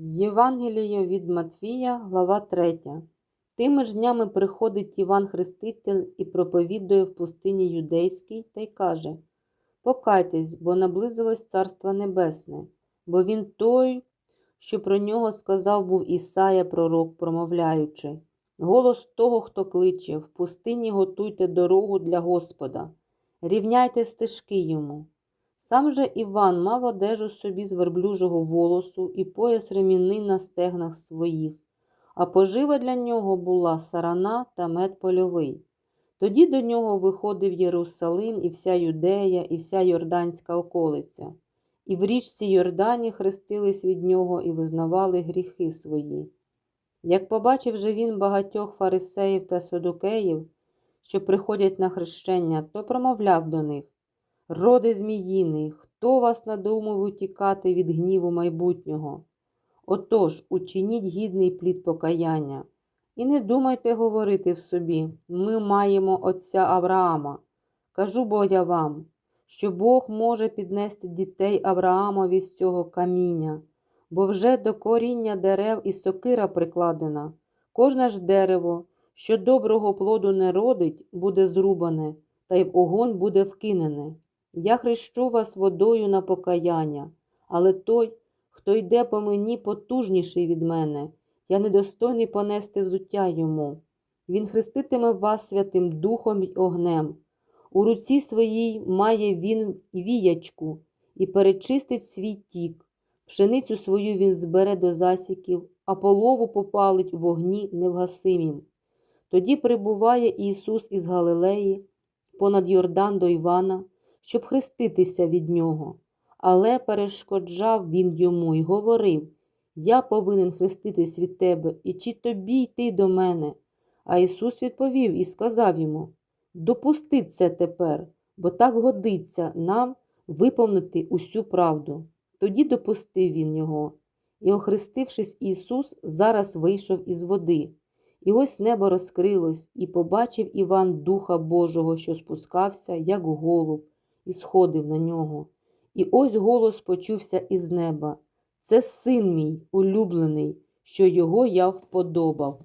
Євангеліє від Матвія, глава 3. Тими ж днями приходить Іван Хреститель і проповідує в пустині юдейській та й каже: Покайтесь, бо наблизилось Царство Небесне, бо він той, що про нього сказав був Ісая пророк, промовляючи: Голос того, хто кличе, в пустині готуйте дорогу для Господа, рівняйте стежки йому. Сам же Іван мав одежу собі з верблюжого волосу і пояс ремінний на стегнах своїх, а пожива для нього була сарана та мед польовий. Тоді до нього виходив Єрусалим і вся Юдея, і вся Йорданська околиця, і в річці Йордані хрестились від нього і визнавали гріхи свої. Як побачив же він багатьох фарисеїв та садукеїв, що приходять на хрещення, то промовляв до них Роди зміїний, хто вас надумав утікати від гніву майбутнього? Отож, учиніть гідний плід покаяння. І не думайте говорити в собі, ми маємо отця Авраама. Кажу бо я вам, що Бог може піднести дітей Авраамові з цього каміння, бо вже до коріння дерев і сокира прикладена. Кожне ж дерево, що доброго плоду не родить, буде зрубане, та й в огонь буде вкинене. Я хрещу вас водою на покаяння, але той, хто йде по мені потужніший від мене, я недостойний понести взуття йому. Він хреститиме вас Святим Духом й огнем. У руці своїй має він віячку і перечистить свій тік. Пшеницю свою він збере до засіків, а полову попалить в вогні невгасимім. Тоді прибуває Ісус із Галилеї понад Йордан до Івана щоб хреститися від нього. Але перешкоджав він йому й говорив Я повинен хреститись від тебе, і чи тобі йти до мене? А Ісус відповів і сказав йому Допусти це тепер, бо так годиться нам виповнити усю правду. Тоді допустив він його. І, охрестившись, Ісус зараз вийшов із води. І ось небо розкрилось, і побачив Іван Духа Божого, що спускався, як голуб і сходив на нього. І ось голос почувся із неба Це син мій улюблений, що його я вподобав.